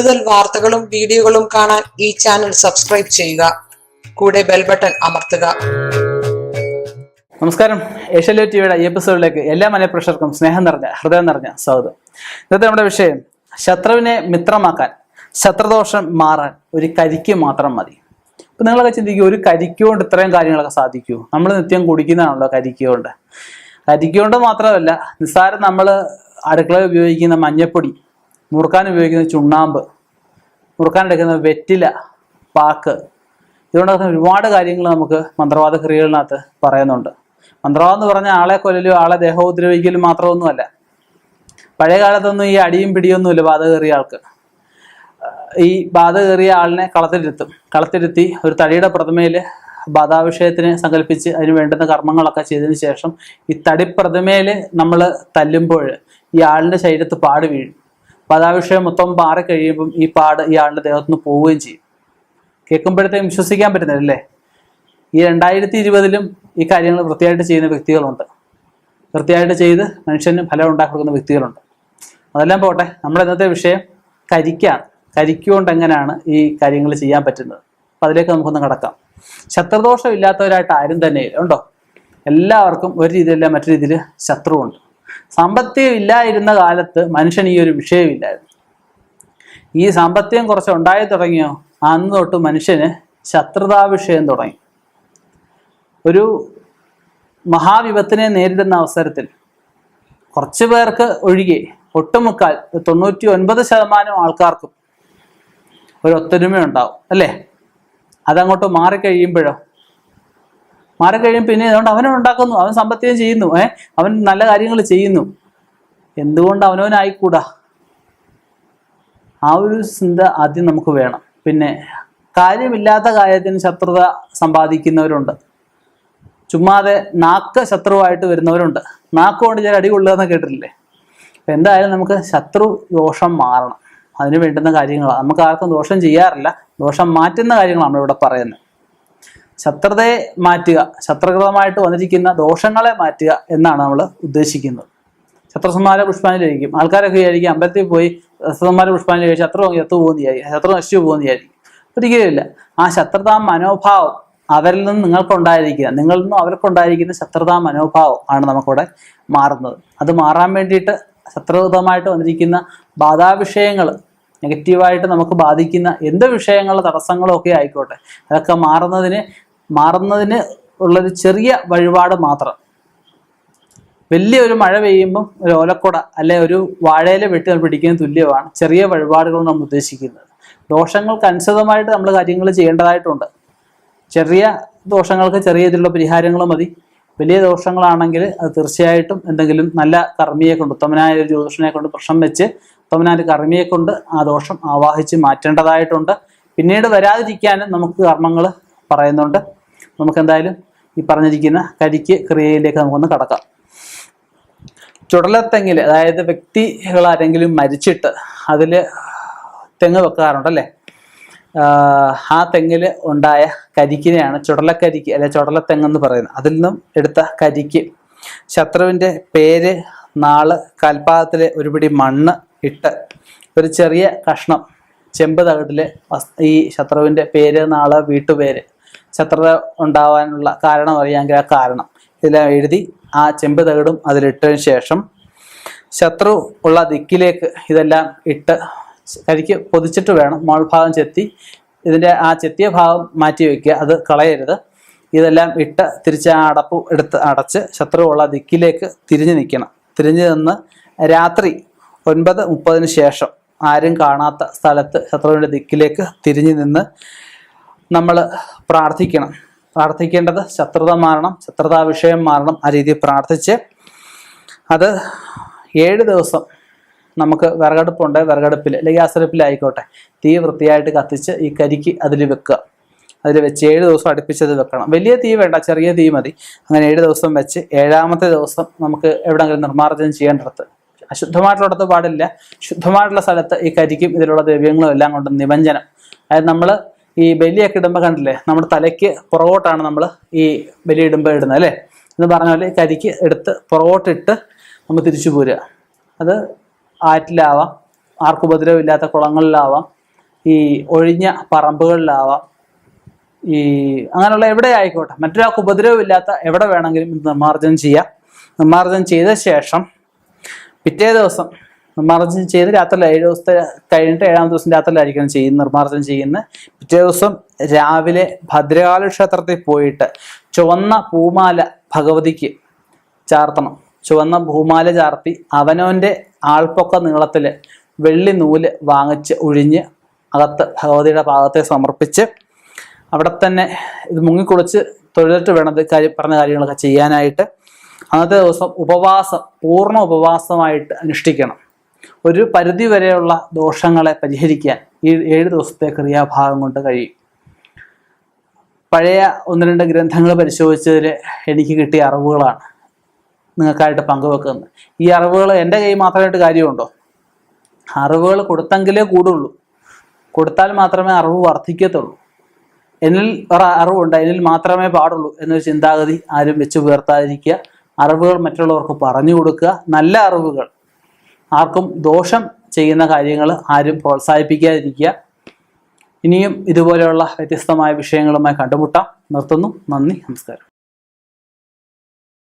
കൂടുതൽ വാർത്തകളും വീഡിയോകളും കാണാൻ ഈ ചാനൽ സബ്സ്ക്രൈബ് ചെയ്യുക. കൂടെ ബെൽ ബട്ടൺ അമർത്തുക. നമസ്കാരം. ഏഷ്യലോ ടിവിയുടെ ഈ എപ്പിസോഡിലേക്ക് എല്ലാ മനഃപ്രേക്ഷകർക്കും സ്നേഹം നിറഞ്ഞ ഹൃദയം നിറഞ്ഞ സ്വാഗതം. ഇന്നത്തെ നമ്മുടെ വിഷയം ശത്രുവിനെ മിത്രമാക്കാൻ ശത്രുദോഷം മാറാൻ ഒരു കരിക്ക് മാത്രം മതി. ഇപ്പൊ നിങ്ങളൊക്കെ ചിന്തിക്കുക ഒരു കരിക്ക് കൊണ്ട് ഇത്രയും കാര്യങ്ങളൊക്കെ സാധിക്കൂ? നമ്മൾ നിത്യം കുടിക്കുന്നതാണല്ലോ കരിക്ക് കൊണ്ട്. കരിക്ക് കൊണ്ട് മാത്രമല്ല നിസ്സാരം നമ്മൾ അടുക്കളയിൽ ഉപയോഗിക്കുന്ന മഞ്ഞപ്പൊടി മുറുക്കാൻ ഉപയോഗിക്കുന്ന ചുണ്ണാമ്പ് മുറുക്കാൻ എടുക്കുന്ന വെറ്റില പാക്ക് ഇതുകൊണ്ടൊക്കെ ഒരുപാട് കാര്യങ്ങൾ നമുക്ക് മന്ത്രവാദ ക്രിയകളിനകത്ത് പറയുന്നുണ്ട്. മന്ത്രവാദം എന്ന് പറഞ്ഞാൽ ആളെ കൊല്ലലും ആളെ ദേഹം ഉപദ്രവിക്കലും മാത്രമൊന്നുമല്ല. പഴയ കാലത്തൊന്നും ഈ അടിയും പിടിയൊന്നുമില്ല ബാധ കയറിയ ആൾക്ക്. ഈ ബാധ കയറിയ ആളിനെ കളത്തിലിരുത്തും കളത്തിരുത്തി ഒരു തടിയുടെ പ്രതിമയിൽ ബാധാവിഷയത്തിന് സങ്കല്പിച്ച് അതിന് വേണ്ടുന്ന കർമ്മങ്ങളൊക്കെ ചെയ്തതിന് ശേഷം ഈ തടി പ്രതിമയിൽ നമ്മൾ തല്ലുമ്പോൾ ഈ ആളിന്റെ ശരീരത്ത് പാട് വീഴും. ബാധാവിഷയം മൊത്തം മാറി കഴിയുമ്പം ഈ പാട് ഈ ആളുടെ ദേഹത്തുനിന്ന് പോവുകയും ചെയ്യും. കേൾക്കുമ്പോഴത്തേക്കും വിശ്വസിക്കാൻ പറ്റുന്നില്ലല്ലേ? ഈ രണ്ടായിരത്തി ഇരുപതിലും ഈ കാര്യങ്ങൾ വൃത്തിയായിട്ട് ചെയ്യുന്ന വ്യക്തികളുണ്ട്. വൃത്തിയായിട്ട് ചെയ്ത് മനുഷ്യന് ഫലം ഉണ്ടാക്കി കൊടുക്കുന്ന വ്യക്തികളുണ്ട്. അതെല്ലാം പോട്ടെ നമ്മുടെ ഇന്നത്തെ വിഷയം കരിക്കാണ് കരിക്കുകൊണ്ട് എങ്ങനെയാണ് ഈ കാര്യങ്ങൾ ചെയ്യാൻ പറ്റുന്നത്? അപ്പം അതിലേക്ക് നമുക്കൊന്ന് കടക്കാം. ശത്രുദോഷം ഇല്ലാത്തവരായിട്ട് ആരും തന്നെ ഉണ്ടോ? എല്ലാവർക്കും ഒരു രീതിയിലല്ല മറ്റു രീതിയിൽ ശത്രുവുണ്ട്. സാമ്പത്തികം ഇല്ലായിരുന്ന കാലത്ത് മനുഷ്യൻ ഈ ഒരു വിഷയമില്ലായിരുന്നു. ഈ സാമ്പത്തികം കുറച്ച് ഉണ്ടായി തുടങ്ങിയോ? അന്ന് തൊട്ട് മനുഷ്യന് ശത്രുതാ വിഷയം തുടങ്ങി. ഒരു മഹാവിപത്തിനെ നേരിടുന്ന അവസരത്തിൽ കുറച്ച് പേർക്ക് ഒഴികെ ഒട്ടുമുക്കാൽ തൊണ്ണൂറ്റി ഒൻപത് ശതമാനം ആൾക്കാർക്കും ഒരു ഒത്തൊരുമ ഉണ്ടാവും അല്ലേ? അതങ്ങോട്ട് മാറിക്കഴിയുമ്പോഴോ? മാറിക്കഴിയും പിന്നെ അതുകൊണ്ട് അവനവൻ ഉണ്ടാക്കുന്നു. അവൻ സമ്പത്തികം ചെയ്യുന്നു. ഏ? അവൻ നല്ല കാര്യങ്ങൾ ചെയ്യുന്നു. എന്തുകൊണ്ട് അവനവനായിക്കൂടാ? ആ ഒരു ചിന്ത ആദ്യം നമുക്ക് വേണം. പിന്നെ കാര്യമില്ലാത്ത കാര്യത്തിന് ശത്രുത സമ്പാദിക്കുന്നവരുണ്ട്. ചുമ്മാതെ നാക്ക് ശത്രുവായിട്ട് വരുന്നവരുണ്ട്. നാക്ക് കൊണ്ട് ചില അടി കൊള്ളുക എന്ന് കേട്ടിട്ടില്ലേ? അപ്പം എന്തായാലും നമുക്ക് ശത്രു ദോഷം മാറണം. അതിന് വേണ്ടുന്ന കാര്യങ്ങളാണ് നമുക്ക് ആർക്കും ദോഷം ചെയ്യാറില്ല. ദോഷം മാറ്റുന്ന കാര്യങ്ങളാണ് നമ്മളിവിടെ പറയുന്നത്. ശത്രുതയെ മാറ്റുക ശത്രുകൃതമായിട്ട് വന്നിരിക്കുന്ന ദോഷങ്ങളെ മാറ്റുക എന്നാണ് നമ്മൾ ഉദ്ദേശിക്കുന്നത്. ശത്രുസന്മാരെ പുഷ്പാഞ്ജലി കഴിക്കും ആൾക്കാരൊക്കെ വിചാരിക്കും അമ്പലത്തിൽ പോയി ശത്രുസന്മാരെ പുഷ്പാഞ്ജലി കഴിച്ച് ശത്രു എത്തു പോകുന്ന ശത്രു നശിച്ചു പോകുന്ന വിചാരിക്കും ഒരിക്കലുമില്ല. ആ ശത്രുതാ മനോഭാവം അവരിൽ നിന്ന് നിങ്ങൾക്കുണ്ടായിരിക്കുക. നിങ്ങളിൽ നിന്നും അവർക്കുണ്ടായിരിക്കുന്ന ശത്രുതാ മനോഭാവം ആണ് നമുക്കിവിടെ മാറുന്നത്. അത് മാറാൻ വേണ്ടിയിട്ട് ശത്രുതമായിട്ട് വന്നിരിക്കുന്ന ബാധാവിഷയങ്ങൾ നെഗറ്റീവായിട്ട് നമുക്ക് ബാധിക്കുന്ന എന്ത് വിഷയങ്ങളും തടസ്സങ്ങളും ഒക്കെ ആയിക്കോട്ടെ. അതൊക്കെ മാറുന്നതിന് മാറുന്നതിന് ഉള്ളൊരു ചെറിയ വഴിപാട് മാത്രം. വലിയൊരു മഴ പെയ്യുമ്പം ഒരു ഓലക്കുട അല്ലെ ഒരു വാഴയില വെട്ടി പിടിക്കുന്ന തുല്യമാണ്. ചെറിയ വഴിപാടുകൾ നമ്മൾ ഉദ്ദേശിക്കുന്നത്. ദോഷങ്ങൾക്ക് അനുസൃതമായിട്ട് നമ്മൾ കാര്യങ്ങൾ ചെയ്യേണ്ടതായിട്ടുണ്ട്. ചെറിയ ദോഷങ്ങൾക്ക് ചെറിയ ഇതിലുള്ള പരിഹാരങ്ങൾ മതി. വലിയ ദോഷങ്ങളാണെങ്കിൽ അത് തീർച്ചയായിട്ടും എന്തെങ്കിലും നല്ല കർമ്മിയെ കൊണ്ട് ഉത്തമനായ ഒരു ജ്യോതിഷനെ കൊണ്ട് പ്രശ്നം വെച്ച് ഉത്തമനായ ഒരു കർമ്മിയെ കൊണ്ട് ആ ദോഷം ആവാഹിച്ച് മാറ്റേണ്ടതായിട്ടുണ്ട്. പിന്നീട് വരാതിരിക്കാനും നമുക്ക് കർമ്മങ്ങൾ പറയുന്നുണ്ട്. നമുക്ക് എന്തായാലും ഈ പറഞ്ഞിരിക്കുന്ന കരിക്ക് ക്രിയയിലേക്ക് നമുക്കൊന്ന് കടക്കാം. ചുടലത്തെങ്ങിൽ അതായത് വ്യക്തികൾ ആരെങ്കിലും മരിച്ചിട്ട് അതിൽ തെങ്ങ് വെക്കാറുണ്ടല്ലേ? ആ തെങ്ങിൽ ഉണ്ടായ കരിക്കിനെയാണ് ചുടലക്കരിക്ക് അല്ലെ ചുടലത്തെങ്ങ് എന്ന് പറയുന്നത്. അതിൽ നിന്നും എടുത്ത കരിക്ക്. ശത്രുവിന്റെ പേര് നാൾ കാൽപാദത്തിലെ ഒരുപിടി മണ്ണ് ഇട്ട് ഒരു ചെറിയ കഷ്ണം ചെമ്പ് തകട്ടിൽ ഈ ശത്രുവിന്റെ പേര് നാൾ വീട്ടുപേര് ശത്രുത ഉണ്ടാവാനുള്ള കാരണം അറിയാമെങ്കിൽ ആ കാരണം ഇതെല്ലാം എഴുതി ആ ചെമ്പ് തകിടും അതിലിട്ടതിന് ശേഷം ശത്രു ഉള്ള ദിക്കിലേക്ക് ഇതെല്ലാം ഇട്ട് കരിക്ക് പൊതിച്ചിട്ട് വേണം മോൾഭാഗം ചെത്തി ഇതിന്റെ ആ ചെത്തിയ ഭാഗം മാറ്റി വയ്ക്കുക അത് കളയരുത്. ഇതെല്ലാം ഇട്ട് തിരിച്ച് ആ അടപ്പ് എടുത്ത് അടച്ച് ശത്രു ഉള്ള ദിക്കിലേക്ക് തിരിഞ്ഞു നിൽക്കണം. തിരിഞ്ഞു നിന്ന് രാത്രി ഒൻപത് മുപ്പതിന് ശേഷം ആരും കാണാത്ത സ്ഥലത്ത് ശത്രുവിന്റെ ദിക്കിലേക്ക് തിരിഞ്ഞു നിന്ന് നമ്മൾ പ്രാർത്ഥിക്കണം. പ്രാർത്ഥിക്കേണ്ടത് ശത്രുത മാറണം ശത്രുതാ വിഷയം മാറണം ആ രീതിയിൽ പ്രാർത്ഥിച്ച് അത് ഏഴ് ദിവസം നമുക്ക് വിറകടുപ്പുണ്ട്. വിറകടുപ്പിൽ അല്ലെങ്കിൽ ഗ്യാസ് അടുപ്പിലായിക്കോട്ടെ തീ വൃത്തിയായിട്ട് കത്തിച്ച് ഈ കരിക്ക് അതിൽ വെക്കുക. അതിൽ വെച്ച് ഏഴ് ദിവസം അടുപ്പിച്ചത് വെക്കണം. വലിയ തീ വേണ്ട ചെറിയ തീ മതി. അങ്ങനെ ഏഴ് ദിവസം വെച്ച് ഏഴാമത്തെ ദിവസം നമുക്ക് എവിടെയെങ്കിലും നിർമ്മാർജനം ചെയ്യേണ്ടിടത്ത്. അശുദ്ധമായിട്ടുള്ളടത്ത് പാടില്ല. ശുദ്ധമായിട്ടുള്ള സ്ഥലത്ത് ഈ കരിക്കും ഇതിലുള്ള ദ്രവ്യങ്ങളും എല്ലാം കൊണ്ട് നിമഞ്ജനം അതായത് നമ്മൾ ഈ ബലിയൊക്കെ ഇടുമ്പോൾ കണ്ടില്ലേ നമ്മുടെ തലയ്ക്ക് പുറകോട്ടാണ് നമ്മൾ ഈ ബലി ഇടുമ്പോൾ ഇടുന്നത് അല്ലേ? എന്ന് പറഞ്ഞ പോലെ ഈ കരിക്ക് എടുത്ത് പുറകോട്ടിട്ട് നമ്മൾ തിരിച്ചു പോരുക. അത് ആറ്റിലാവാം ആർക്കും ഉപദ്രവമില്ലാത്ത കുളങ്ങളിലാവാം ഈ ഒഴിഞ്ഞ പറമ്പുകളിലാവാം ഈ അങ്ങനെയുള്ള എവിടെ ആയിക്കോട്ടെ മറ്റൊരാൾക്ക് ഉപദ്രവമില്ലാത്ത എവിടെ വേണമെങ്കിലും ഇത് നിർമ്മാർജനം ചെയ്യാം. നിർമ്മാർജനം ചെയ്ത ശേഷം പിറ്റേ ദിവസം നിർമ്മാർജനം ചെയ്ത് രാത്രി ഏഴ് ദിവസത്തെ കഴിഞ്ഞിട്ട് ഏഴാം ദിവസം രാത്രിയിലായിരിക്കണം ചെയ്യുന്നത് നിർമ്മാർജനം ചെയ്യുന്നത്. പിറ്റേ ദിവസം രാവിലെ ഭദ്രകാല ക്ഷേത്രത്തിൽ പോയിട്ട് ചുവന്ന പൂമാല ഭഗവതിക്ക് ചാർത്തണം. ചുവന്ന ഭൂമാല ചാർത്തി അവനവന്റെ ആൾപ്പൊക്ക നീളത്തിൽ വെള്ളി നൂൽ വാങ്ങിച്ച് ഒഴിഞ്ഞ് അകത്ത് ഭഗവതിയുടെ ഭാഗത്തെ സമർപ്പിച്ച് അവിടെ തന്നെ ഇത് മുങ്ങിക്കുളിച്ച് തൊഴിലിട്ട് വേണം ഇത് കാര്യം പറഞ്ഞ കാര്യങ്ങളൊക്കെ ചെയ്യാനായിട്ട്. അന്നത്തെ ദിവസം ഉപവാസം പൂർണ ഉപവാസമായിട്ട് അനുഷ്ഠിക്കണം. ഒരു പരിധി വരെയുള്ള ദോഷങ്ങളെ പരിഹരിക്കാൻ ഈ ഏഴ് ദിവസത്തെ ക്രിയാഭാഗം കൊണ്ട് കഴിയും. പഴയ ഒന്ന് രണ്ട് ഗ്രന്ഥങ്ങൾ പരിശോധിച്ചതിൽ എനിക്ക് കിട്ടിയ അറിവുകളാണ് നിങ്ങൾക്കായിട്ട് പങ്കുവെക്കുന്നത്. ഈ അറിവുകൾ എന്റെ കൈ മാത്രമായിട്ട് കാര്യമുണ്ടോ? അറിവുകൾ കൊടുത്തെങ്കിലേ കൂടുള്ളൂ. കൊടുത്താൽ മാത്രമേ അറിവ് വർദ്ധിക്കത്തുള്ളൂ. എന്നിൽ ഒരു അറിവുണ്ട് എന്നിൽ മാത്രമേ പാടുള്ളൂ എന്നൊരു ചിന്താഗതി ആരും വെച്ച് പുലർത്താതിരിക്കുക. അറിവുകൾ മറ്റുള്ളവർക്ക് പറഞ്ഞു കൊടുക്കുക. നല്ല അറിവുകൾ. ആർക്കും ദോഷം ചെയ്യുന്ന കാര്യങ്ങൾ ആരും പ്രോത്സാഹിപ്പിക്കാതിരിക്കുക. ഇനിയും ഇതുപോലെയുള്ള വ്യത്യസ്തമായ വിഷയങ്ങളുമായി കണ്ടുമുട്ടാം. നിർത്തുന്നു. നന്ദി. നമസ്കാരം.